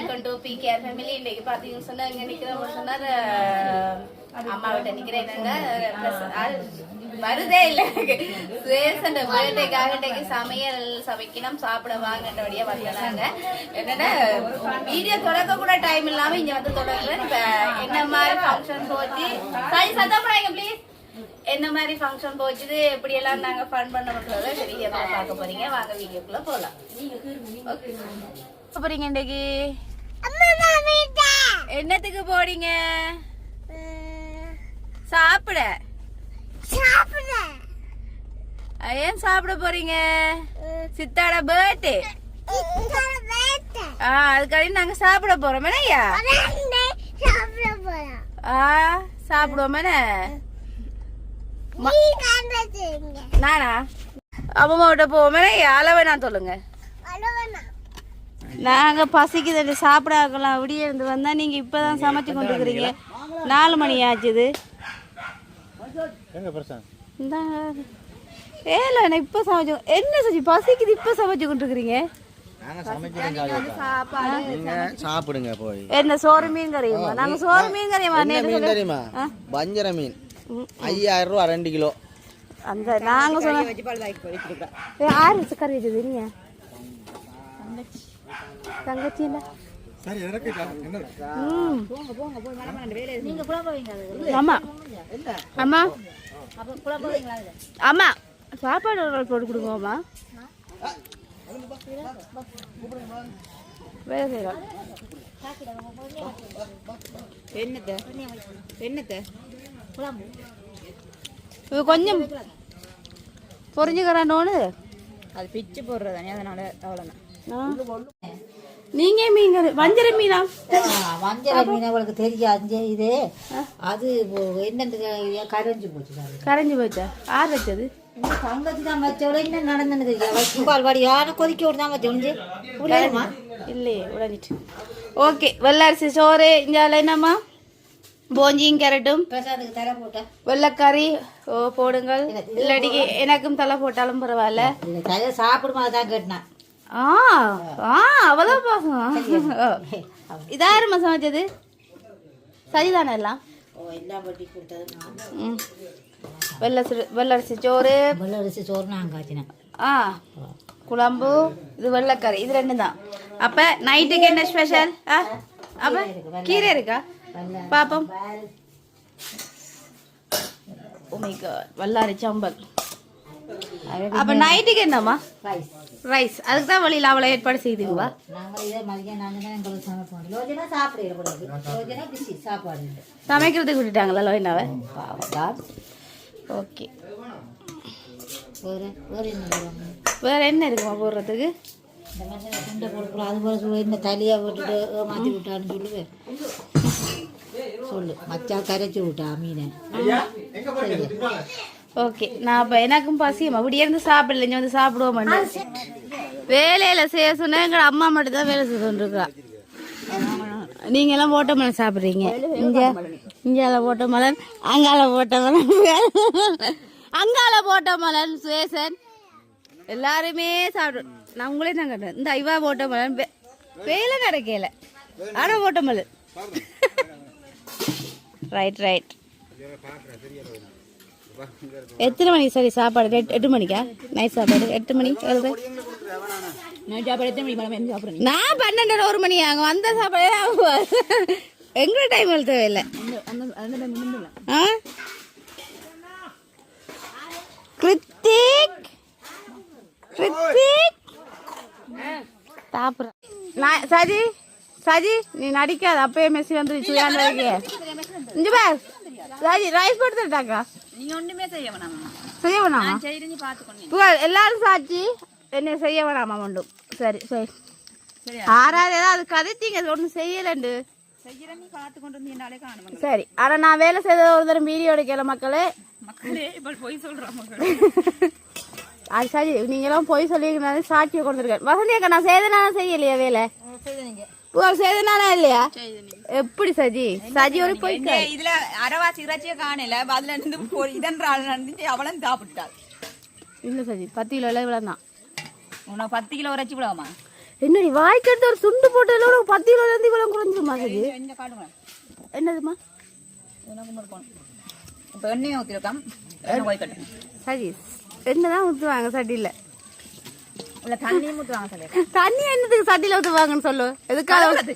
Welcome to B care family இன்னைக்கு பாத்தீங்கன்னு சொன்னா இங்க நிக்கிறவங்க சொன்னார் அம்மா கிட்ட நிக்கிறேன் வருதே இல்ல. எனக்கு பர்த்டேக்காக இன்னைக்கு சமையல் சமைக்கணும் சாப்பிட வாங்கன்றபடியே வந்தாங்க என்னன்னா வீடியோ தொடக்க கூட டைம் இல்லாம இங்க வந்து தொடங்குறேன். இப்ப என்ன மாதிரி ஃபங்க்ஷன் போச்சு? சாரி சத்தம் போடாங்க ப்ளீஸ் என்ன மாதிரி ஃபங்க்ஷன் போச்சுது? எப்படி எல்லாம் நாங்க ஃபன் பண்ண பண்றத வீடியோ பார்க்க போறீங்க. வாங்க வீடியோக்குள்ள போலாம். போறீங்க இன்னைக்கு? என்னத்துக்கு போறீங்க? சாப்பிட. அஹ் ஏன் சாப்பிட போறீங்க? சித்தாட பர்த்டே ஆ அதுக்காண்டி நாங்க சாப்பிட போறோம் ஐயா ஆ சாப்பிடுவோம் நானா? அம்மா விட்ட போவோம் அளவை நான் சொல்லுங்க. நாங்க பசிக்குது சாப்பிட ஆக்கலாம் விடிய இருந்து வந்தா நீங்க இப்பதான் சமைச்சு கொண்டு இருக்கிறீங்க நாலு மணி ஆச்சுது. எங்க பிரசன் இந்த. ஏல இப்ப சமைச்சு என்ன செஞ்சு பசிக்குது இப்ப சமைச்சு கொண்டு இருக்கிறீங்க சாப்பிடுங்க போய். என்ன சோறு மீன் கறியுமா நாங்க சோறு மீன் கறியுமா மீன் தெரியுமா வஞ்சர மீன். ஐயாயிரம் ரூபா ரெண்டு கிலோ. அந்த நாங்க சொன்ன ஏ, யாரு கறி வச்சது நீங்க? தங்கச்சி இல்ல ம். ஆமா அம்மா. அம்மா. சாப்பாடு ஒரு நாள் போட்டு கொடுங்கம்மா வேலை செய்யலாம் என்னத்த? என்னத்த? இது கொஞ்சம் பொறிஞ்சுக்கிறானோன்னு? அது பிச்சு போடுறதானே அதனால அவ்வளோதான் நீங்க மீன் வஞ்சர மீனா? வஞ்சர மீன் அவளுக்கு தெரியாது இது. அது என்னென்ன கரைஞ்சு போச்சு. கரைஞ்சு போச்சா? ஆறு வச்சது? தங்கச்சி தான் வச்சவள என்ன நடந்தது தெரியாது பால்வாடி யாரும் கொதிக்க விட்டு தான் வச்சோம் புரியுமா இல்லையே உடஞ்சிட்டு. ஓகே வெள்ளரிசி சோறு இஞ்சால என்னம்மா? போஞ்சியும் கேரட்டும். தர போட்டா. வெள்ளைக்கறி ஓ போடுங்கள். இல்லாட்டிக்கு எனக்கும் தலை போட்டாலும் பரவாயில்ல. தலை சாப்பிடுமா தான் கேட்டினான் ஆ ஆ அவ்வளோ பாசம்? ஓ. இதாரும்மா சமைச்சது? சரிதானே எல்லாம்? ஓ வெள்ளரிசி வெள்ளரிசி சோறு வெள்ளரிசி சோறு. நான் காய்ச்சினேன். ஆ குழம்பு இது வெள்ளைக்கறி இது ரெண்டு தான் அப்ப நைட்டுக்கு என்ன ஸ்பெஷல் ஆ அப்ப கீரை இருக்கா பாப்போம். Oh my god வல்லாரி சம்பல் அப்ப நைட்டுக்கு என்னம்மா? ரைஸ் ரைஸ் அதுக்கு தான் வழியில் அவளை ஏற்பாடு செய்தீங்களா நாங்கள் இதே மதியம் நாங்கள் தான் எங்களுக்கு சமைப்போம் சாப்பாடு இல்லை சமைக்கிறதுக்கு விட்டுட்டாங்களா பாவம் ஓகே. வேறு வேறு என்ன இருக்குமா போடுறதுக்கு? இந்த மாதிரி அது போல சொல்லு இந்த தலையை விட்டுட்டு ஏமாற்றி விட்டான்னு சொல்லுவேன் சொல்லு. மச்சா கரைச்சி விட்டா மீனை. ஓகே நான் அப்போ எனக்கும் பசியும்? அப்படியே இருந்து சாப்பிடல இங்கே வந்து சாப்பிடுவோம் வேலையில செய்ய சொன்னா எங்க அம்மா மட்டும் தான் வேலை செய்து இருக்கா நீங்க எல்லாம் ஓட்டமலன் சாப்பிடுறீங்க. இங்க இங்கால ஓட்டமலன் அங்கால ஓட்டமலன் அங்கால ஓட்டமலன் சுவேசன் எல்லாருமே சாப்பிடும் நான் உங்களே தான் கட்டேன். இந்த ஐவா ஓட்டமலன் வே- வேலை கிடைக்கல ஆனா ஓட்டமலன் ரைட் ரைட் எத்தனை மணிக்கு சரி சாப்பாடு? எட்டு எட்டு மணிக்கா? நைட் சாப்பாடு. எட்டு மணி? ஏழு நான் பன்னெண்டு ஒரு மணி. ஆகும் அந்த சாப்பாடு எங்க டைம் தேவையில்லை. ஆ? கிருத்திக்! கிருத்திக்! சாப்பிட்றேன் நான் சஜி சஜி நீ நடிக்காத. அப்பயே மெஸ்ஸி வந்து சுயாந்த இங்க பார். ரைஸ் போட்டு தட்டாக்கா நீங்க ஒன்றுமே செய்ய வேணாம் செய்ய வேணாமா? பார்த்துக்கொண்டு புகழ் எல்லாரும் சாட்சி என்ன செய்ய வேணாமா மண்டும்? சரி சரி. ஆறாவது ஏதாவது கதைச்சிங்க ஒன்றும் செய்யலண்டு. சரி ஆனா நான் வேலை செய்தது ஒரு தரம் வீடியோ எடுக்கல மக்களே. மக்களே இப்போ போய் சொல்கிறோம் மக்கள். அது சரி நீங்களும் போய் சொல்லியிருக்கனால சாட்சியை கொடுத்துருக்கேன் வசந்தி அக்கா நான் செய்தனால செய்யலையா வேலை? செய்தீங்க புகழ் செய்தனால இல்லையா எப்படி சஜி? சஜி ஒரு போய் இதுல அரைவாசி இறைச்சியை காணல அதுல இருந்து ஒரு இதன்றாள் நடந்துச்சு அவளும் சாப்பிட்டாள். இல்லை சஜி பத்து கிலோ இவ்வளோ தான் உனக்கு பத்து கிலோ இறைச்சி விடாமா என்னடி வாய்க்கு ஒரு துண்டு போட்டதுல ஒரு பத்து கிலோல இருந்து இவ்வளவு குறைஞ்சிருமா காடுங்க என்னதுமா உனக்கு இப்போ எண்ணெயை ஊற்றிருக்கோம் எண்ணெய் கொதிக்கட்டும் சரி என்னதான் ஊற்றுவாங்க சட்டியில் இல்லை தண்ணியும் ஊற்றுவாங்க சொல்லி தண்ணி என்னதுக்கு சட்டியில் ஊற்றுவாங்கன்னு சொல்லு? கழுவுறது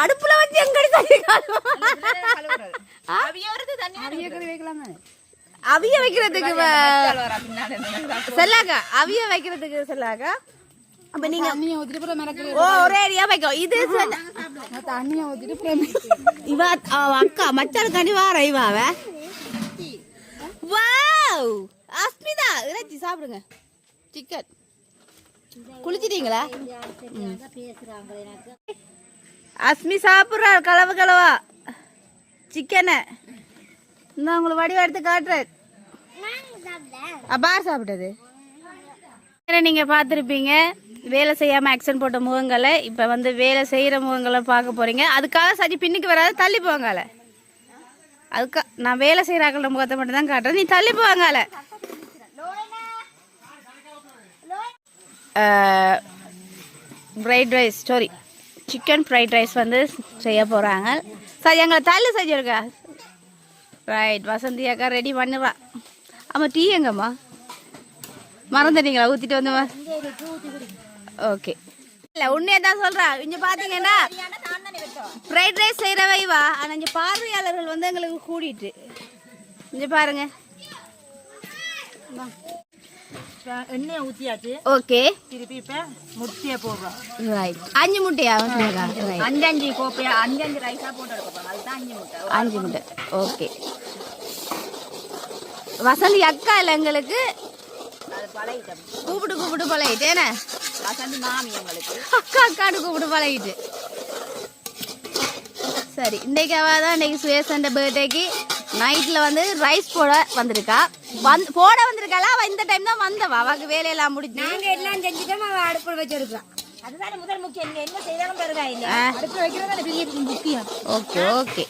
அடுப்புல வச்சு எங்கடி தண்ணி அவிய வைக்கிறதுக்கு செல்லாக்கா அவிய வைக்கிறதுக்கு செல்லாக்கா. அப்ப நீங்க ஓ ஒரே அடியா வைக்கும் இது தண்ணிய ஊத்திட்டு இவ அக்கா மச்சானுக்காண்டி வார இவாவ வாவ்! அஸ்மிதா இறைச்சி சாப்பிடுங்க. சிக்கன் குளிச்சிட்டீங்களா? அஸ்மி சாப்பிட்றாள் கலவு கலவா. சிக்கனை. இந்த உங்களுக்கு வடிவ எடுத்து காட்டுறேன். பார் சாப்பிட்டது. நீங்க பார்த்துருப்பீங்க. வேலை செய்யாம ஆக்சன் போட்ட முகங்களை இப்ப வந்து வேலை செய்யற முகங்களை பார்க்க போறீங்க. அதுக்காக சரி பின்னுக்கு வராது தள்ளி போவாங்கால. அதுக்கா நான் வேலை செய்யறாங்கள முகத்தை மட்டும் தான் காட்டுறேன். நீ தள்ளி போவாங்கால. Fried rice sorry chicken fried rice வந்து செய்ய போகிறாங்க சரி எங்களை தள்ளு செஞ்சுருக்கா ரைட் வசந்தி அக்கா ரெடி பண்ணுவா ஆமாம் டீ எங்கம்மா? மறந்துட்டீங்களா? ஊற்றிட்டு வந்தமா ஓகே இல்லை உண்மையை தான் சொல்கிறா இங்கே பார்த்தீங்கன்னா ஃப்ரைட் ரைஸ் செய்கிறவை வா. ஆனால் இங்கே பார்வையாளர்கள் வந்து எங்களுக்கு கூடிட்டு. இங்கே பாருங்கள் எண்ணெயை ஊற்றியாச்சு ஓகே. திருப்பி இப்போ முட்டையை போடுறோம். ரைட் அஞ்சு முட்டையா? அஞ்சு அஞ்சு கோப்பையா அஞ்சு அஞ்சு ரைஸாக போட்டு எடுக்க போகிறோம் அதுதான் அஞ்சு முட்டை. அஞ்சு முட்டை. ஓகே வசந்தி அக்கா இல்லை எங்களுக்கு? கூப்பிட்டு கூப்பிட்டு பழகிட்டு என்ன? வசந்தி மாமி எங்களுக்கு. அக்கா அக்கான்னு கூப்பிட்டு பழகிட்டு சரி இன்னைக்கு அவ தான் இன்னைக்கு சுயேசன் பர்த்டேக்கு நைட்டில் வந்து ரைஸ் போட வந்திருக்கா. வந்து போட வந்திருக்காளா அவள் இந்த டைம் தான் வந்தவா. அவளுக்கு வேலையெல்லாம் முடிஞ்சு. எல்லாம் செஞ்சுட்டோம். அவள் அடுப்பில் வச்சிருக்கான் அதுதானே முதல் முக்கியம். இங்கே என்ன செய்தாலும் பரவாயில்லை அடுப்பில் வைக்கிறது பெரிய முக்கியம். Okay okay.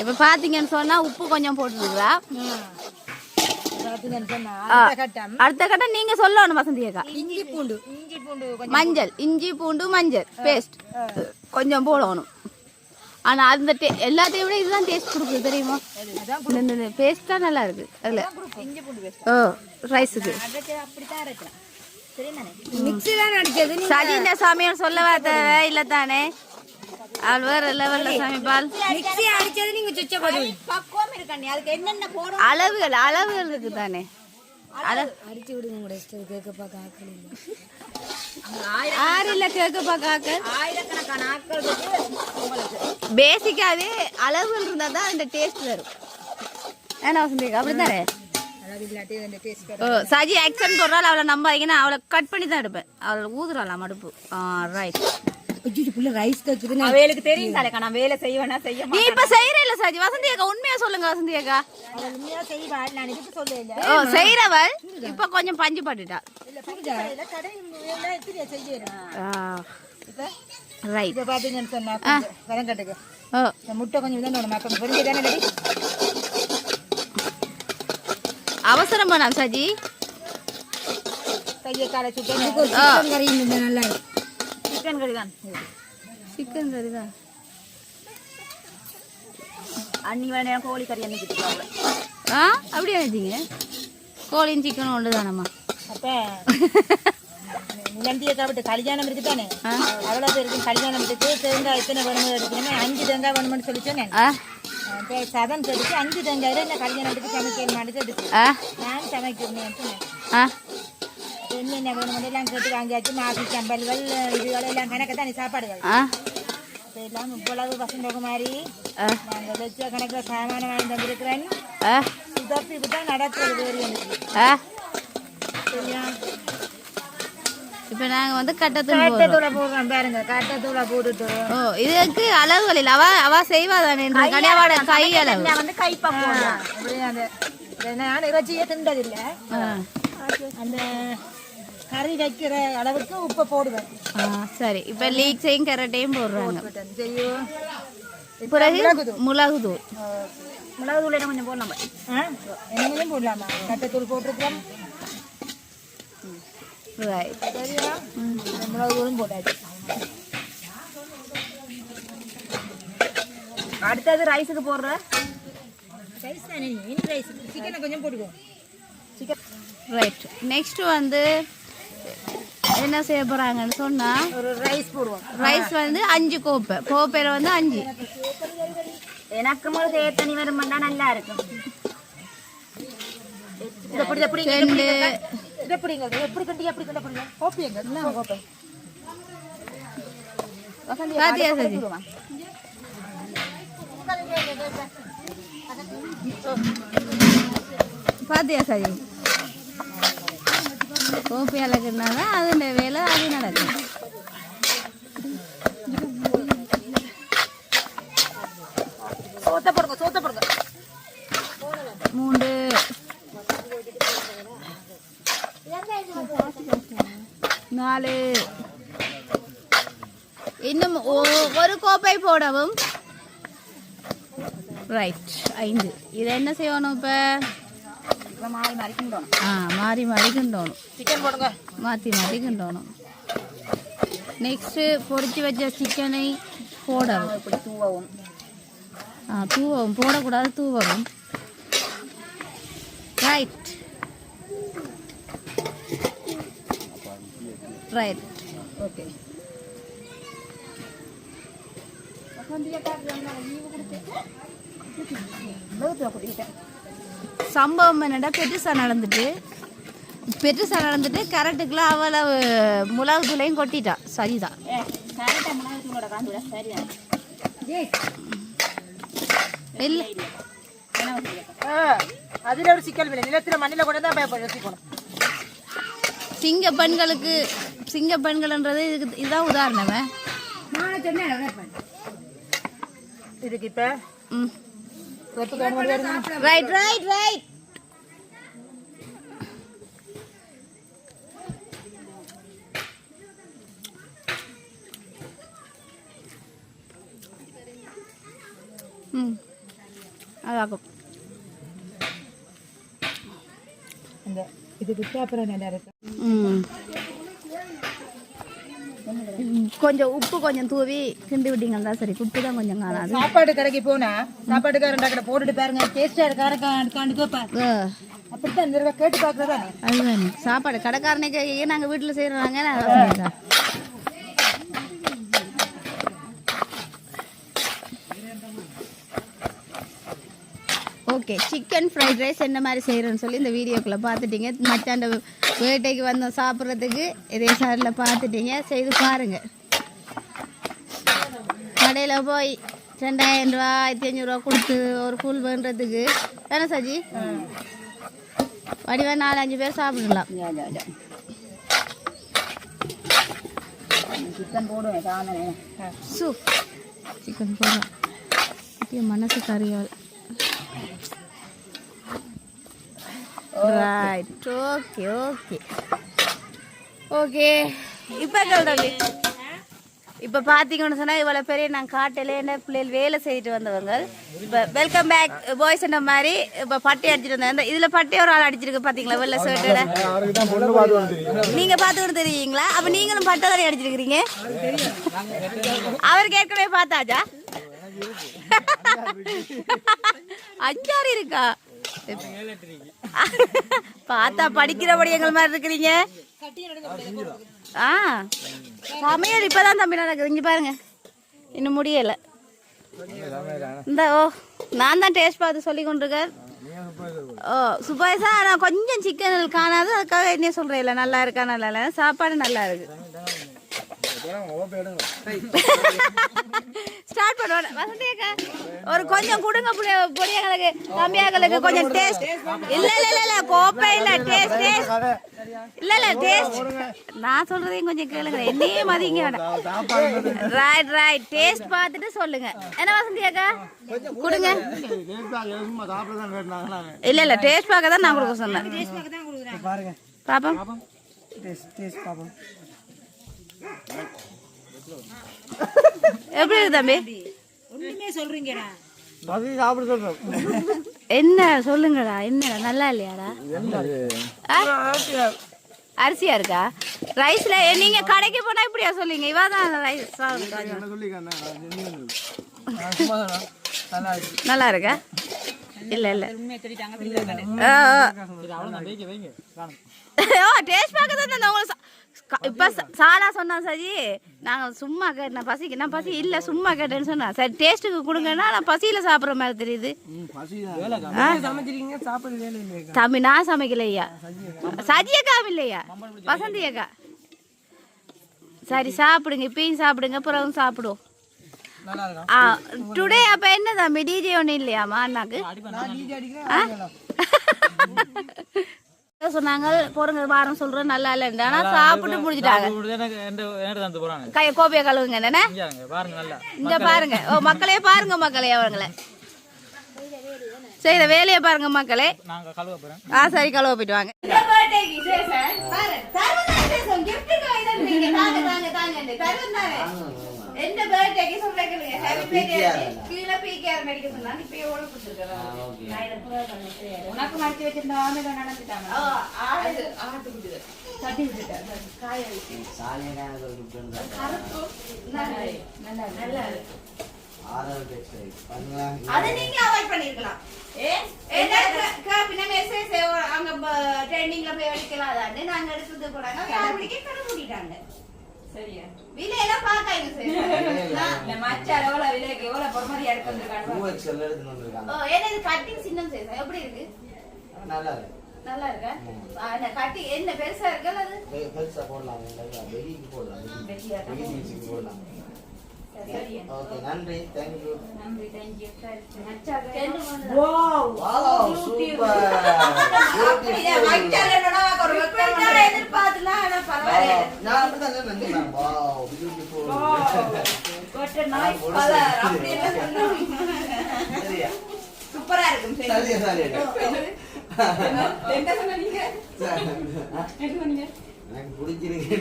இப்போ பார்த்தீங்கன்னு சொன்னால் உப்பு கொஞ்சம் போட்டுருக்குறா. அடுத்த கட்டம். அடுத்த கட்டம் நீங்கள் சொல்லணும் வசந்தி அக்கா. இஞ்சி பூண்டு. இஞ்சி பூண்டு கொஞ்சம் மஞ்சள். இஞ்சி பூண்டு மஞ்சள். பேஸ்ட் கொஞ்சம் போடணும். ஆனா அந்த டே- எல்லாத்தையும் விட இதுதான் டேஸ்ட் கொடுக்குது தெரியுமா? இந்த பேஸ்ட் தான் நல்லா இருக்கு அதுல. இஞ்சி பூண்டு பேஸ்ட் ஓ ரைஸுக்கு மிக்ஸி தான் அடிச்சது சஜின சமையல் சொல்லவா தேவை? இல்ல தானே அவள் வேற லெவல்ல சமைப்பாள் மிக்ஸி அடிச்சது நீங்க போடுவீங்க பக்குவம் இருக்கண்ணி அதுக்கு என்னென்ன போடும் அளவுகள் அளவுகள் இருக்கு தானே அடிச்சு விடுங்க கூட இஷ்டம் கேட்க பார்க்க ஆக்கள் இல்லை. ஆறு இல்ல கேட்க பாக்க ஆயிரக்கணக்கான ஆட்கள் பேசிக்காவே அளவுகள் இருந்தா தான் இந்த டேஸ்ட் வரும். ஏன்னா வசந்தி டேஸ்ட் ஓ சஜி ஆக்சன் போடுறாள் அவளை நம்பாதீங்கன்னா அவளை கட் பண்ணி தான் எடுப்பேன். அவளை ஊதுறாளாம் அடுப்பு. ரைட் அஜிஜி புள்ள ரைஸ் தைக்குது அவைகளுக்கு தெரியும் தானேக்கா நான் வேலை செய்வேனா செய்ய நீ இப்ப செய்யற இல்ல சஜி. வசந்தி அக்கா உண்மையா சொல்லுங்க வசந்தி அக்கா அவள் உண்மையா செய்வாள் நான் இதுக்கு சொல்ல இல்லை. ஓ செய்யறவள் இப்ப கொஞ்சம் பஞ்சு பட்டுட்டா. இல்லை புரிஞ்சா இல்லை கடை எல்லாம் எத்தனை செய்யறேன்? ரைட் இதை பார்த்தீங்கன்னு சொன்னா வரங்கட்டுக்கு ஓ. இந்த முட்டை கொஞ்சம் தான் நம்ம மக்கள் புரிஞ்சு தானே ரெடி? அவசரம் சஜி. கையை காலை சுட்டு நல்லா சிக்கன் கறி தான். சிக்கன் கறி தான். அன்னி வேணா நேரம் கோழி கறி அன்னைக்கு ஆ? அப்படியே வச்சிங்க கோழியும் சிக்கனும் ஒன்று தானம்மா அப்ப கல்யாணம் இருக்கு தானே அவ்வளோ பேருக்கு கல்யாணம் இருக்கு. தேங்காய் எத்தனை வேணுமோ எடுக்கணுமே அஞ்சு தேங்காய் வேணும்னு சொல்லி சொன்னேன். சதம் கெடுத்து அஞ்சு கல்யாணத்துக்கு சமைக்க மாட்டேது எடுத்து ஆ? நான் சமைக்கிறேன் என்னென்ன வேணும் எல்லாம் கேட்டு வாங்கியாச்சு மாசி சம்பல்கள் இதுகள் எல்லாம் கணக்கு தானே சாப்பாடுகள் எல்லாம் இவ்வளவு வசந்தக மாதிரி. நாங்கள் வச்ச கணக்கில் சாமான வாங்கி தந்திருக்கிறேன் ஆ சுதப்பி தான் நடக்கிறது வேறு எனக்கு இப்போ நாங்கள் வந்து கட்டத்தூளை போடுறோம் பாருங்க கட்டத்தூளை போட்டுட்டு ஓ இதுக்கு அளவுகள் இல்லை அவ அவ செய்வா தானே கடையாவோட கை அளவு வந்து அப்படியே அந்த நான் இறைச்சியே தின்றதில்லை ஆ அந்த கறி வைக்கிற அளவுக்கு உப்பை போடுவேன். ஆ சரி. இப்போ லீக் செய்யும் கரெக்டையும் போடுறாங்க. செய்யும் பிறகு மிளகு தூள் மிளகு தூள் கொஞ்சம் போடலாம்? ஆ? என்னங்களையும் போடலாமா? கட்டத்தூள் சரியா? மிளகு தூளும் போட்டாச்சு. அடுத்தது ரைஸுக்கு போடுற? ரைஸ் தானே ரைஸ். சிக்கனை கொஞ்சம் போட்டுக்கோ. ரைட் நெக்ஸ்ட் வந்து என்ன செய்ய போறாங்கன்னு சொன்னா ஒரு ரைஸ் போடுவோம். ரைஸ் வந்து அஞ்சு கோப்பை. கோப்பையில வந்து அஞ்சு. எனக்கு முதல் தேத்தனி வருமாண்டா நல்லா இருக்கும். பாத்தியா சஜி? பாத்தியா சஜி? கோப்பை அழகுனா தான் அதுண்ட வேலை அது நடக்கும். மூன்று. நாலு. இன்னும் ஒரு கோப்பை போடவும். ரைட் ஐந்து. இதை என்ன செய்யணும் இப்போ? மாறி கிண்டணும் சிக்கன் போடுங்க மாற்றி மாற்றி கிண்டணும் நெக்ஸ்ட்டு பொரிச்சு வச்ச சிக்கனை போடவும் தூவவும் ஆ தூவவும் போடக்கூடாது தூவவும் ரைட் ரைட் ஓகே சம்பவம் என்னடா பெருசாக நடந்துட்டு பெருசாக நடந்துட்டு கரெக்டுக்குள்ள அவ்வளவு மிளகு தூளையும் கொட்டிட்டா. சரிதான் இல்லை அதுல ஒரு சிக்கல் இல்லை நிலத்துல மண்ணில கூட தான் யோசிக்கணும் சிங்க பெண்களுக்கு சிங்க பெண்கள்ன்றது இதுக்கு இதுதான் உதாரணமே. இதுக்கு இப்ப ம் வெப்பு கவனம் வருங்க ரைட் ரைட் ரைட் ம் அதாகும் இந்த இது விட்டு அப்புறம் நல்லா இருக்கு ம் கொஞ்சம் உப்பு கொஞ்சம் தூவி கிண்டி விட்டீங்கன்னா சரி. உப்பு தான் கொஞ்சம் காணாது சாப்பாடு கடைக்கு போனா சாப்பாட்டுக்காரன் கடை போட்டுட்டு பாருங்க டேஸ்டா இருக்கா இருக்கான்னு கேட்பேன் ஆ, அப்படித்தான் தடவை கேட்டு பாக்குறதா அதுதானே. சாப்பாடு கடைக்காரனுக்கு ஏன் நாங்கள் வீட்டில் செய்கிறாங்க நாங்கள் ஓகே சிக்கன் ஃப்ரைட் ரைஸ் என்ன மாதிரி செய்கிறேன்னு சொல்லி இந்த வீடியோக்குள்ளே பார்த்துட்டீங்க. மச்சாண்ட வேட்டைக்கு வந்தோம் சாப்பிட்றதுக்கு. இதே சாரில் பார்த்துட்டீங்க. செய்து பாருங்க. கடையில் போய் ரெண்டாயிரம் ரூபா ஆயிரத்தி அஞ்சூறுரூவா கொடுத்து ஒரு ஃபுல் பண்ணுறதுக்கு தானே சஜி? வடிவா நாலு அஞ்சு பேர் சாப்பிடலாம். சிக்கன் போடுவேன் சூ. சிக்கன் மனசு கறியால் ரைட் ஓகே ஓகே ஓகே இப்போ சொல்கிறேன் இப்போ பார்த்தீங்கன்னு சொன்னால் இவ்வளோ பெரிய நான் காட்டில் என்ன பிள்ளைகள் வேலை செய்துட்டு வந்தவங்க. இப்போ வெல்கம் பேக் பாய்ஸ் என்ன மாதிரி இப்போ பட்டி அடிச்சிட்டு வந்தேன். இதில் பட்டி ஒரு ஆள் அடிச்சிருக்கு பார்த்தீங்களா வெள்ளை ஷர்ட்டில் நீங்க பார்த்து தெரியுங்களா? அப்ப நீங்களும் பட்டதாரி அடிச்சிருக்கிறீங்க. அவருக்கு ஏற்கனவே பார்த்தாச்சா? அஞ்சாறு இருக்கா? பார்த்தா படிக்கிறபடி எங்கள் மாதிரி இருக்கிறீங்க. ஆ. சமையல் இப்பதான் தம்பி நடக்குது. இங்கே பாருங்க. இன்னும் முடியலை. இந்த ஓ நான் தான் டேஸ்ட் பார்த்து சொல்லி கொண்டிருக்கேன். ஓ சார் ஆனால் கொஞ்சம் சிக்கன் காணாது அதுக்காக என்ன சொல்கிறேன் இல்லை நல்லா இருக்கா நல்லா இல்லை சாப்பாடு நல்லா இருக்குது ஸ்டார்ட் பண்ணுவோம். வசந்தி அக்கா ஒரு கொஞ்சம் கொடுங்க புடி- பொடியங்களுக்கு தம்பியாங்களுக்கு கொஞ்சம் டேஸ்ட் இல்ல இல்ல இல்ல இல்ல கோப்பை இல்ல டேஸ்ட் டேஸ்ட் இல்ல இல்ல டேஸ்ட் நான் சொல்றதையும் கொஞ்சம் கேளுங்க. என்னையே மதிங்க ரைட் ரைட் டேஸ்ட் பார்த்துட்டு சொல்லுங்க. என்ன வசந்தி அக்கா? கொடுங்க. இல்ல இல்ல டேஸ்ட் பார்க்க தான் நான் கொடுக்க சொன்னேன். பாப்போம். எப்படி இருக்கு தம்பி? ஒண்ணுமே சொல்றீங்கடா. என்ன சொல்லுங்கடா என்ன நல்லா இல்லையாடா? அரிசியா இருக்கா? ரைஸ்ல நீங்க கடைக்கு போனா இப்படியா சொல்லுங்க இவா தான் ரைஸ் நல்லா இருக்கா. இல்ல இல்ல. டேஸ்ட் பார்க்க தான் உங்களுக்கு இப்ப ச- சாலா சொன்னா சரி நாங்க சும்மா கேட்டேன் பசிக்கு நான் பசி இல்ல சும்மா கேட்டேன்னு சொன்னா. சரி டேஸ்ட்டுக்கு கொடுங்கன்னா நான் பசியில சாப்பிடுற மாதிரி தெரியுது? தம்பி நான் சமைக்கலையா சஜியக்கா இல்லையா? வசந்தி அக்கா. சரி சாப்பிடுங்க இப்பயும் சாப்பிடுங்க பிறகும் சாப்பிடுவோம். ஆ டுடே அப்ப என்ன தம்பி டிஜே ஒன்றும் இல்லையாமா அண்ணாக்கு? ஆ? சொன்னாங்க போறங்க வாரம் சொல்றேன் நல்லா இல்லைன்னு ஆனா சாப்பிட்டு முடிச்சிட்டாங்க கைய கோப்பைய கழுவுங்க என்ன இங்க பாருங்க ஓ மக்களே பாருங்க மக்களே அவங்கள. செய்யற வேலையை பாருங்க மக்களே. ஆ சரி கழுவ போயிட்டு வாங்க. எந்த பர்த்டேக்கு சொல்றேன் கீழே பிகேஆர் மெடிக்க சொன்னா இப்ப எவ்வளவு கொடுத்துருக்கேன் உனக்கு மறைச்சு வச்சிருந்த ஆமையில நடந்துட்டாங்க ஆடு ஆட்டு குடிது தட்டி விட்டுட்டேன் காய வச்சு கருப்பு நல்லா நல்லா இருக்கு அதை நீங்க அவாய்ட் பண்ணிருக்கலாம் க- க- பின்ன எவ்வளவு அங்க trendingல போய் அடிக்கலாம் அதாண்டு நாங்க எடுத்தது போனாங்க யார் பிடிக்க கடை மூடிட்டாங்க சரியா? விலையெல்லாம் பார்க்காங்க சார் இந்த மச்சார் எவ்வளவு விலைக்கு எவ்வளவு பொறுமதி எடுத்து வந்திருக்காங்க. ஓ ஏன்னா இது கட்டிங் சின்னம் சைஸ் எப்படி இருக்கு? நல்லா இருக்கு. நல்லா இருக்கா? ஆ, இந்த கட்டி என்ன பெருசா இருக்கா அது பெ- பெருசா போடலாம். வெளிக்கு போடலாம். வெளிக்கு போடலாம். ஓகே நன்றி. வாவ். சூப்பர் எதிர்பார்த்துலாம் ஆனா பரவாயில்ல நான் அப்படிதான் நினைச்சேன் வாவ் பியூட்டிஃபுல் சரியா சூப்பரா இருக்கும் சரியா சரியா என்ன சொன்னீங்க எனக்கு பிடிச்சிருக்கு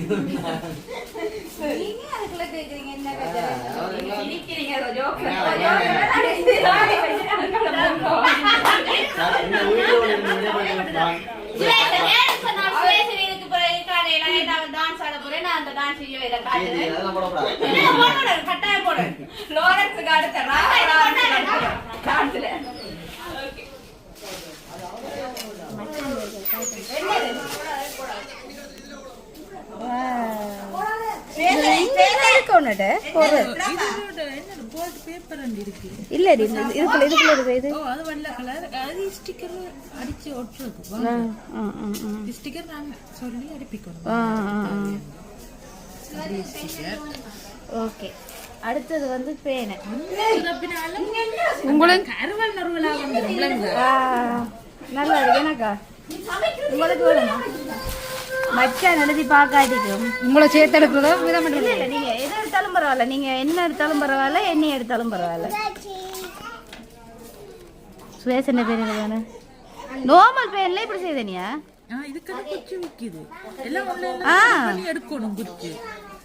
ஏதோ joke. டான்ஸ் ஆட போறேன் நான் அந்த டான்ஸ் வீடியோ இதை காட்டுறேன். அதெல்லாம் இல்ல, ஃப்ளோரன்ஸுக்கு அடுத்த டான்ஸ்ல இல்லடி இதுக்குள்ள இதுக்குள்ள இருக்கு இது. அது வெள்ள கலர் அது ஸ்டிக்கர் அடிச்சு ஒட்டுறது. ஆ, ஆ, ஆ, ஆ. ஸ்டிக்கர் நாங்க சொல்லி அடிப்பிக்கணும் ஆ, ஆ, ஆ. ஓகே. அடுத்தது வந்து பேனை. உங்களுக்கு நறுவலா ஆ, நல்லா இருக்கு. எனக்கா? உங்களுக்கு வேணுமா? மச்சான் எழுதி பார்க்காட்டிக்கும் உங்களை சேர்த்து எடுக்கிறதோ விதம் இல்ல இல்ல நீங்க எது எடுத்தாலும் பரவாயில்ல. நீங்க என்ன எடுத்தாலும் பரவாயில்ல என்ன எடுத்தாலும் பரவாயில்ல. சுவேசன பேர் தானே நார்மல் பேன்ல இப்படி செய்தனியா குச்சி எல்லாம் ஒண்ணு எடுக்கணும் குச்சி.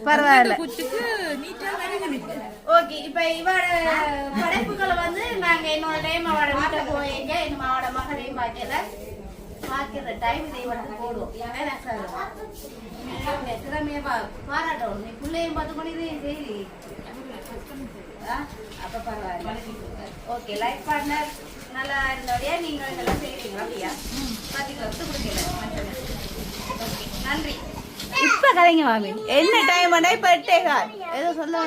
பரவாயில்ல. குச்சிக்கு நீட்டா மெருகு ஓகே இப்ப இவட படைப்புகளை வந்து நாங்க இன்னொரு டைம் அவட வீட்டை போயிங்க இன்னும் அவட மகளையும் பார்க்கல பார்க்கிற டைம் ஏன்னா சார் நீங்க திறமையை பா- பாராட்டணும். நீ பிள்ளையும் பார்த்து பண்ணி இதையும் செய்தி அப்ப பரவாயில்ல. ஓகே லைஃப் பார்ட்னர் நல்லா இருந்தோடய நீங்க இதெல்லாம் செய்வீங்களா அப்படியா பாத்தீங்களா விட்டு கொடுக்கல. ஓகே நன்றி. இப்ப கதைங்க மாமி. என்ன டைம் பண்ணா இப்ப எட்டே கால். ஏதோ சொல்ல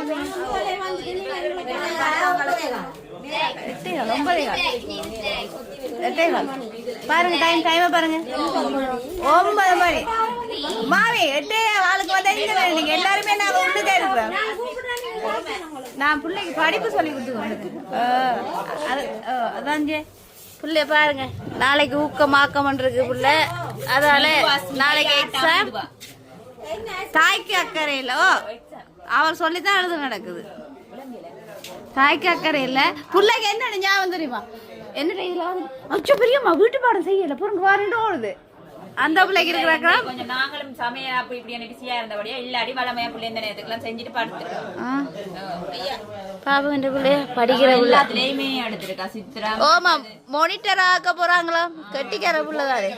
எட்டே கால். ஒன்பதே கால். எட்டே கால். பாருங்க டைம் டைமை பாருங்க. ஒன்பது மணி. மாமி எட்டே ஆளுக்கு வந்தா நீங்க நீங்க எல்லாருமே நாங்க ஒண்ணுக்கே இருக்கிறோம் நான் பிள்ளைக்கு படிப்பு சொல்லி கொடுத்துருக்கேன் அதான் ஜே. பாருங்க நாளைக்கு ஊக்கமாக்கம் இருக்கு பிள்ளை. அதனால நாளைக்கு எக்ஸாம் தாய்க்கு அக்கறை அவர் சொல்லித்தான் எழுத நடக்குது. தாய்க்கு அக்கறை இல்லை. பிள்ளைக்கு என்ன ஞாபகம் தெரியுமா? என்ன இதுல அச்சோ பெரியம்மா வீட்டு பாடம் செய்யல. பொருங்க வாரண்டு ஓடுது அந்த பிள்ளைக்கு இருக்கிறாக்கா கொஞ்சம் நாங்களும் சமையல் அப்படி இப்படி பிஸியா இருந்தபடியா இல்லாடி வளமையா பிள்ளை இந்த நேரத்துக்குலாம் செஞ்சுட்டு படுத்துருக்கோம் பாபு என்ற பிள்ளைய படிக்கிற எல்லாத்துலயுமே எடுத்திருக்கா சித்ரா. ஓமா மானிட்டர் ஆக்க போறாங்களா கட்டிக்கிற பிள்ளைதானே.